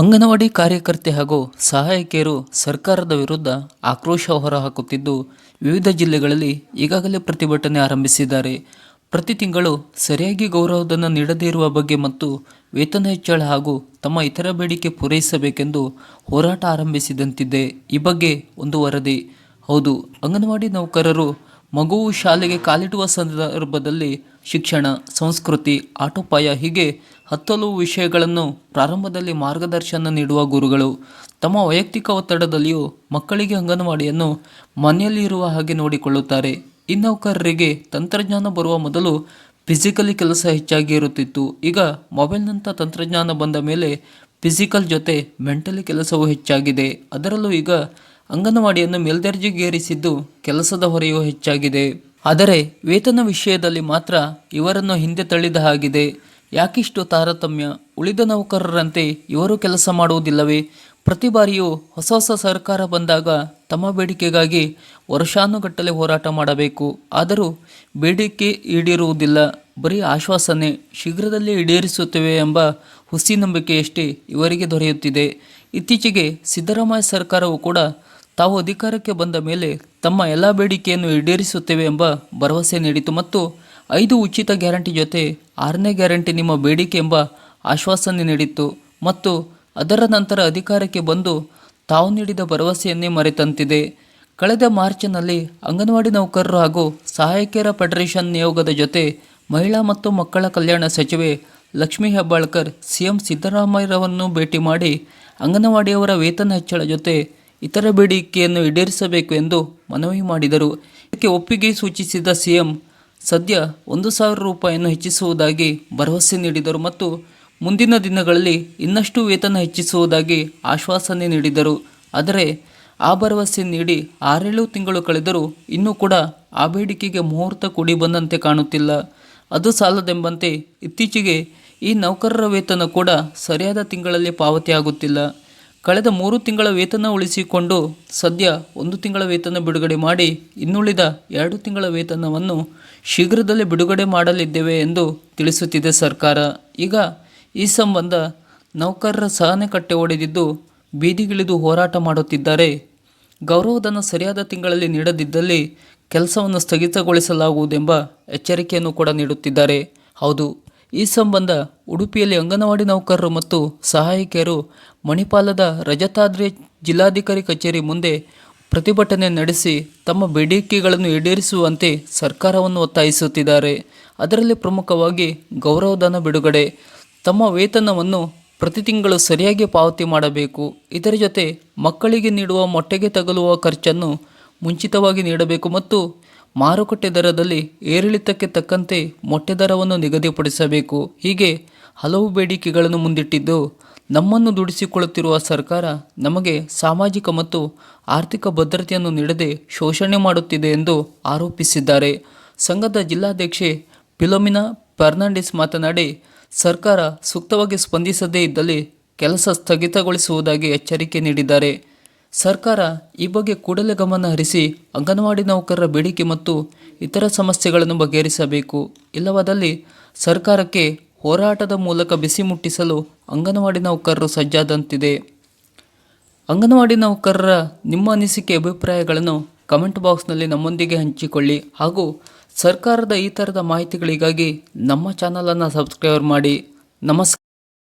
ಅಂಗನವಾಡಿ ಕಾರ್ಯಕರ್ತೆ ಹಾಗೂ ಸಹಾಯಕಿಯರು ಸರ್ಕಾರದ ವಿರುದ್ಧ ಆಕ್ರೋಶ ಹೊರಹಾಕುತ್ತಿದ್ದು, ವಿವಿಧ ಜಿಲ್ಲೆಗಳಲ್ಲಿ ಈಗಾಗಲೇ ಪ್ರತಿಭಟನೆ ಆರಂಭಿಸಿದ್ದಾರೆ. ಪ್ರತಿ ತಿಂಗಳು ಸರಿಯಾಗಿ ಗೌರವಧನ ನೀಡದೇ ಇರುವ ಬಗ್ಗೆ ಮತ್ತು ವೇತನ ಹೆಚ್ಚಳ ಹಾಗೂ ತಮ್ಮ ಇತರ ಬೇಡಿಕೆ ಪೂರೈಸಬೇಕೆಂದು ಹೋರಾಟ ಆರಂಭಿಸಿದಂತಿದೆ. ಈ ಬಗ್ಗೆ ಒಂದು ವರದಿ. ಹೌದು, ಅಂಗನವಾಡಿ ನೌಕರರು ಮಗುವು ಶಾಲೆಗೆ ಕಾಲಿಡುವ ಸಂದರ್ಭದಲ್ಲಿ ಶಿಕ್ಷಣ, ಸಂಸ್ಕೃತಿ, ಆಟೋಪಾಯ ಹೀಗೆ ಹತ್ತಲವು ವಿಷಯಗಳನ್ನು ಪ್ರಾರಂಭದಲ್ಲಿ ಮಾರ್ಗದರ್ಶನ ನೀಡುವ ಗುರುಗಳು. ತಮ್ಮ ವೈಯಕ್ತಿಕ ಒತ್ತಡದಲ್ಲಿಯೂ ಮಕ್ಕಳಿಗೆ ಅಂಗನವಾಡಿಯನ್ನು ಮನೆಯಲ್ಲಿ ಇರುವ ಹಾಗೆ ನೋಡಿಕೊಳ್ಳುತ್ತಾರೆ. ಇನ್ನೌಕರರಿಗೆ ನೌಕರರಿಗೆ ತಂತ್ರಜ್ಞಾನ ಬರುವ ಮೊದಲು ಫಿಸಿಕಲಿ ಕೆಲಸ ಹೆಚ್ಚಾಗಿ ಇರುತ್ತಿತ್ತು. ಈಗ ಮೊಬೈಲ್ನಂಥ ತಂತ್ರಜ್ಞಾನ ಬಂದ ಮೇಲೆ ಫಿಸಿಕಲ್ ಜೊತೆ ಮೆಂಟಲಿ ಕೆಲಸವೂ ಹೆಚ್ಚಾಗಿದೆ. ಅದರಲ್ಲೂ ಈಗ ಅಂಗನವಾಡಿಯನ್ನು ಮೇಲ್ದರ್ಜೆಗೇರಿಸಿದ್ದು ಕೆಲಸದ ಹೊರೆಯೂ ಹೆಚ್ಚಾಗಿದೆ. ಆದರೆ ವೇತನ ವಿಷಯದಲ್ಲಿ ಮಾತ್ರ ಇವರನ್ನು ಹಿಂದೆ ತಳ್ಳಿದ ಹಾಗಿದೆ. ಯಾಕಿಷ್ಟು ತಾರತಮ್ಯ ಉಳಿದ ನೌಕರರಂತೆ ಇವರು ಕೆಲಸ ಮಾಡುವುದಿಲ್ಲವೇ? ಪ್ರತಿ ಬಾರಿಯೂ ಹೊಸ ಹೊಸ ಸರ್ಕಾರ ಬಂದಾಗ ತಮ್ಮ ಬೇಡಿಕೆಗಾಗಿ ವರ್ಷಾನುಗಟ್ಟಲೆ ಹೋರಾಟ ಮಾಡಬೇಕು. ಆದರೂ ಬೇಡಿಕೆ ಈಡೇರುವುದಿಲ್ಲ. ಬರೀ ಆಶ್ವಾಸನೆ ಶೀಘ್ರದಲ್ಲೇ ಈಡೇರಿಸುತ್ತೇವೆ ಎಂಬ ಹುಸಿ ನಂಬಿಕೆಯಷ್ಟೇ ಇವರಿಗೆ ದೊರೆಯುತ್ತಿದೆ. ಇತ್ತೀಚೆಗೆ ಸಿದ್ದರಾಮಯ್ಯ ಸರ್ಕಾರವು ಕೂಡ ತಾವು ಅಧಿಕಾರಕ್ಕೆ ಬಂದ ಮೇಲೆ ತಮ್ಮ ಎಲ್ಲ ಬೇಡಿಕೆಯನ್ನು ಈಡೇರಿಸುತ್ತೇವೆ ಎಂಬ ಭರವಸೆ ನೀಡಿತು ಮತ್ತು ಐದು ಉಚಿತ ಗ್ಯಾರಂಟಿ ಜೊತೆ ಆರನೇ ಗ್ಯಾರಂಟಿ ನಿಮ್ಮ ಬೇಡಿಕೆ ಎಂಬ ಆಶ್ವಾಸನೆ ನೀಡಿತ್ತು ಮತ್ತು ಅದರ ನಂತರ ಅಧಿಕಾರಕ್ಕೆ ಬಂದು ತಾವು ನೀಡಿದ ಭರವಸೆಯನ್ನೇ ಮರೆತಂತಿದೆ. ಕಳೆದ ಮಾರ್ಚ್ನಲ್ಲಿ ಅಂಗನವಾಡಿ ನೌಕರರು ಹಾಗೂ ಸಹಾಯಕಿಯರ ಫೆಡರೇಷನ್ ನಿಯೋಗದ ಜೊತೆ ಮಹಿಳಾ ಮತ್ತು ಮಕ್ಕಳ ಕಲ್ಯಾಣ ಸಚಿವೆ ಲಕ್ಷ್ಮೀ ಹೆಬ್ಬಾಳ್ಕರ್, ಸಿಎಂ ಸಿದ್ದರಾಮಯ್ಯರವನ್ನು ಭೇಟಿ ಮಾಡಿ ಅಂಗನವಾಡಿಯವರ ವೇತನ ಹೆಚ್ಚಳ ಜೊತೆ ಇತರ ಬೇಡಿಕೆಯನ್ನು ಈಡೇರಿಸಬೇಕು ಎಂದು ಮನವಿ ಮಾಡಿದರು. ಇದಕ್ಕೆ ಒಪ್ಪಿಗೆ ಸೂಚಿಸಿದ ಸಿಎಂ ಸದ್ಯ ಒಂದು ಸಾವಿರ ರೂಪಾಯಿಯನ್ನು ಹೆಚ್ಚಿಸುವುದಾಗಿ ಭರವಸೆ ನೀಡಿದರು ಮತ್ತು ಮುಂದಿನ ದಿನಗಳಲ್ಲಿ ಇನ್ನಷ್ಟು ವೇತನ ಹೆಚ್ಚಿಸುವುದಾಗಿ ಆಶ್ವಾಸನೆ ನೀಡಿದರು. ಆದರೆ ಆ ಭರವಸೆ ನೀಡಿ ಆರೇಳು ತಿಂಗಳು ಕಳೆದರೂ ಇನ್ನೂ ಕೂಡ ಆ ಬೇಡಿಕೆಗೆ ಮುಹೂರ್ತ ಕೂಡಿ ಬಂದಂತೆ ಕಾಣುತ್ತಿಲ್ಲ. ಅದು ಸಾಲದೆಂಬಂತೆ ಇತ್ತೀಚೆಗೆ ಈ ನೌಕರರ ವೇತನ ಕೂಡ ಸರಿಯಾದ ತಿಂಗಳಲ್ಲಿ ಪಾವತಿಯಾಗುತ್ತಿಲ್ಲ. ಕಳೆದ ಮೂರು ತಿಂಗಳ ವೇತನ ಉಳಿಸಿಕೊಂಡು ಸದ್ಯ ಒಂದು ತಿಂಗಳ ವೇತನ ಬಿಡುಗಡೆ ಮಾಡಿ ಇನ್ನುಳಿದ ಎರಡು ತಿಂಗಳ ವೇತನವನ್ನು ಶೀಘ್ರದಲ್ಲೇ ಬಿಡುಗಡೆ ಮಾಡಲಿದ್ದೇವೆ ಎಂದು ತಿಳಿಸುತ್ತಿದೆ ಸರ್ಕಾರ. ಈಗ ಈ ಸಂಬಂಧ ನೌಕರರ ಸಹನೆ ಕಟ್ಟೆ ಒಡೆದಿದ್ದು ಬೀದಿಗಿಳಿದು ಹೋರಾಟ ಮಾಡುತ್ತಿದ್ದಾರೆ. ಗೌರವಧನ ಸರಿಯಾದ ತಿಂಗಳಲ್ಲಿ ನೀಡದಿದ್ದಲ್ಲಿ ಕೆಲಸವನ್ನು ಸ್ಥಗಿತಗೊಳಿಸಲಾಗುವುದೆಂಬ ಎಚ್ಚರಿಕೆಯನ್ನು ಕೂಡ ನೀಡುತ್ತಿದ್ದಾರೆ. ಹೌದು ಈ ಸಂಬಂಧ ಉಡುಪಿಯಲ್ಲಿ ಅಂಗನವಾಡಿ ನೌಕರರು ಮತ್ತು ಸಹಾಯಕಿಯರು ಮಣಿಪಾಲದ ರಜತಾದ್ರಿ ಜಿಲ್ಲಾಧಿಕಾರಿ ಕಚೇರಿ ಮುಂದೆ ಪ್ರತಿಭಟನೆ ನಡೆಸಿ ತಮ್ಮ ಬೇಡಿಕೆಗಳನ್ನು ಈಡೇರಿಸುವಂತೆ ಸರ್ಕಾರವನ್ನು ಒತ್ತಾಯಿಸುತ್ತಿದ್ದಾರೆ. ಅದರಲ್ಲಿ ಪ್ರಮುಖವಾಗಿ ಗೌರವಧನ ಬಿಡುಗಡೆ. ತಮ್ಮ ವೇತನವನ್ನು ಪ್ರತಿ ತಿಂಗಳು ಸರಿಯಾಗಿ ಪಾವತಿ ಮಾಡಬೇಕು. ಇದರ ಜೊತೆ ಮಕ್ಕಳಿಗೆ ನೀಡುವ ಮೊಟ್ಟೆಗೆ ತಗಲುವ ಖರ್ಚನ್ನು ಮುಂಚಿತವಾಗಿ ನೀಡಬೇಕು ಮತ್ತು ಮಾರುಕಟ್ಟೆ ದರದಲ್ಲಿ ಏರಿಳಿತಕ್ಕೆ ತಕ್ಕಂತೆ ಮೊಟ್ಟೆ ದರವನ್ನು ನಿಗದಿಪಡಿಸಬೇಕು. ಹೀಗೆ ಹಲವು ಬೇಡಿಕೆಗಳನ್ನು ಮುಂದಿಟ್ಟಿದ್ದು, ನಮ್ಮನ್ನು ದುಡಿಸಿಕೊಳ್ಳುತ್ತಿರುವ ಸರ್ಕಾರ ನಮಗೆ ಸಾಮಾಜಿಕ ಮತ್ತು ಆರ್ಥಿಕ ಭದ್ರತೆಯನ್ನು ನೀಡದೆ ಶೋಷಣೆ ಮಾಡುತ್ತಿದೆ ಎಂದು ಆರೋಪಿಸಿದ್ದಾರೆ. ಸಂಘದ ಜಿಲ್ಲಾಧ್ಯಕ್ಷೆ ಫಿಲೋಮಿನಾ ಫರ್ನಾಂಡಿಸ್ ಮಾತನಾಡಿ, ಸರ್ಕಾರ ಸೂಕ್ತವಾಗಿ ಸ್ಪಂದಿಸದೇ ಇದ್ದಲ್ಲಿ ಕೆಲಸ ಸ್ಥಗಿತಗೊಳಿಸುವುದಾಗಿ ಎಚ್ಚರಿಕೆ ನೀಡಿದ್ದಾರೆ. ಸರ್ಕಾರ ಈ ಬಗ್ಗೆ ಕೂಡಲೇ ಗಮನ ಹರಿಸಿ ಅಂಗನವಾಡಿ ನೌಕರರ ಬೇಡಿಕೆ ಮತ್ತು ಇತರ ಸಮಸ್ಯೆಗಳನ್ನು ಬಗೆಹರಿಸಬೇಕು. ಇಲ್ಲವಾದಲ್ಲಿ ಸರ್ಕಾರಕ್ಕೆ ಹೋರಾಟದ ಮೂಲಕ ಬಿಸಿ ಮುಟ್ಟಿಸಲು ಅಂಗನವಾಡಿ ನೌಕರರು ಸಜ್ಜಾದಂತಿದೆ. ಅಂಗನವಾಡಿ ನೌಕರರ ನಿಮ್ಮ ಅನಿಸಿಕೆ, ಅಭಿಪ್ರಾಯಗಳನ್ನು ಕಮೆಂಟ್ ಬಾಕ್ಸ್ನಲ್ಲಿ ನಮ್ಮೊಂದಿಗೆ ಹಂಚಿಕೊಳ್ಳಿ ಹಾಗೂ ಸರ್ಕಾರದ ಈ ಥರದ ಮಾಹಿತಿಗಳಿಗಾಗಿ ನಮ್ಮ ಚಾನಲನ್ನು ಸಬ್ಸ್ಕ್ರೈಬ್ ಮಾಡಿ. ನಮಸ್ಕಾರ.